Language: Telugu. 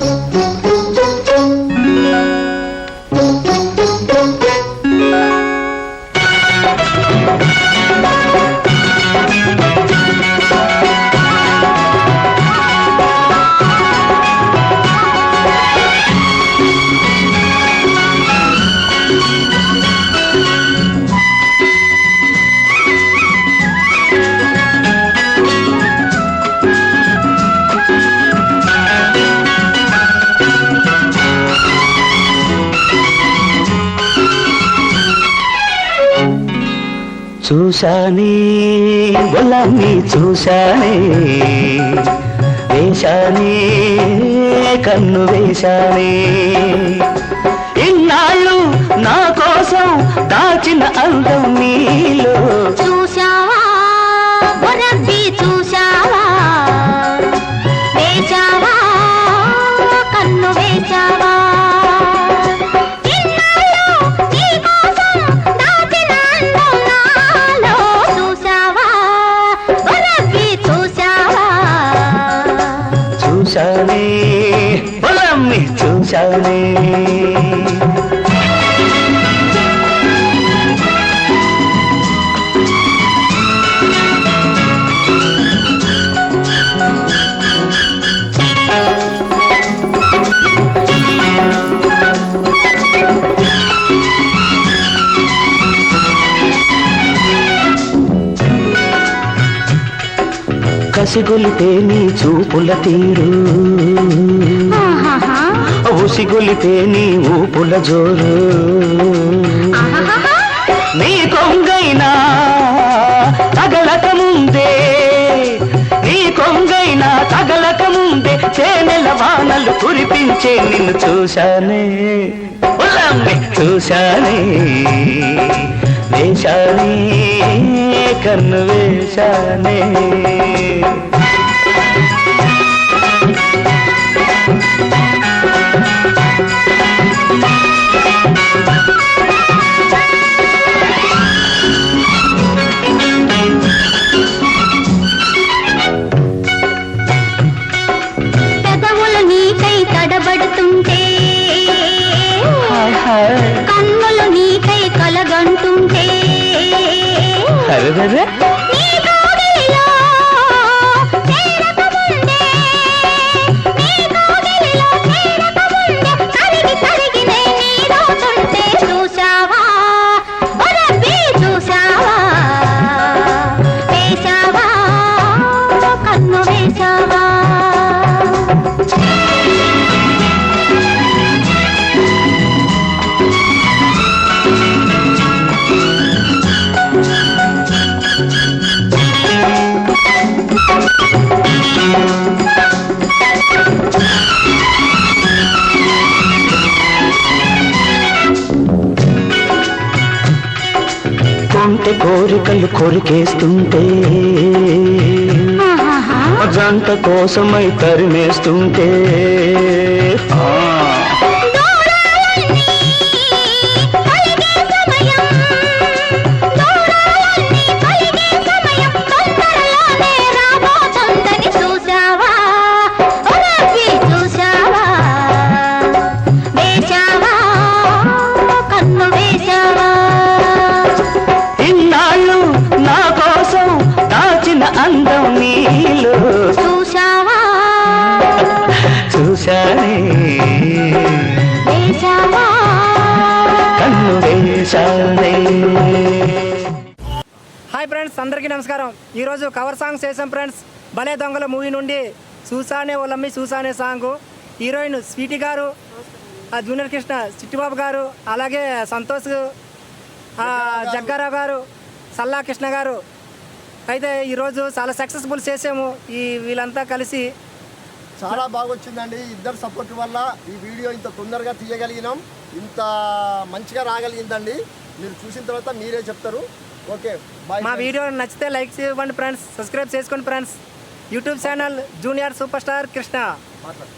Música చూశానే గులాన్ని చూశానే వేశానే కన్ను వేశానే. బొల్లాన్ని కసిగొలితే నీ చూపుల తీరు. ఉసిగొలితే నీ ఊపుల జోరు. నీ కొంగైనా తగలక ముందే. నీ కొంగైనా తగలక ముందే చేనెల వానలు కురిపించే నిన్ను చూశానే. చూశానే. వేశానే కన్ను వేశానే. అరెరెరె. నీ కొంటె కోరికలు కొరికేస్తుంటే. జంట కోసమై తరిమేస్తుంటే ఆ, చూశానే. వేశావా? కన్ను వేశానే. హాయ్ ఫ్రెండ్స్ అందరికీ నమస్కారం. ఈరోజు కవర్ సాంగ్స్ చేసాం ఫ్రెండ్స్. భలే దొంగల మూవీ నుండి చూసానే ఓలమ్మి చూసానే సాంగ్. హీరోయిన్ స్వీటీ గారు ఆ జూనియర్ కృష్ణ చిట్టిబాబు గారు అలాగే సంతోష్ జగ్గారావు గారు సల్లా కృష్ణ గారు. అయితే ఈరోజు చాలా సక్సెస్ఫుల్ చేసాము ఈ వీళ్ళంతా కలిసి చాలా బాగా వచ్చిందండి ఇద్దరు సపోర్ట్ వల్ల ఈ వీడియో ఇంత తొందరగా తీయగలిగినాం. ఇంత మంచిగా రాగలిగిందండి. మీరు చూసిన తర్వాత మీరే చెప్తారు. ఓకే బాయ్ మా వీడియో నచ్చితే లైక్ ఇవ్వండి ఫ్రెండ్స్. సబ్స్క్రైబ్ చేసుకోండి friends. YouTube channel junior super star Krishna. మాట్లాడు.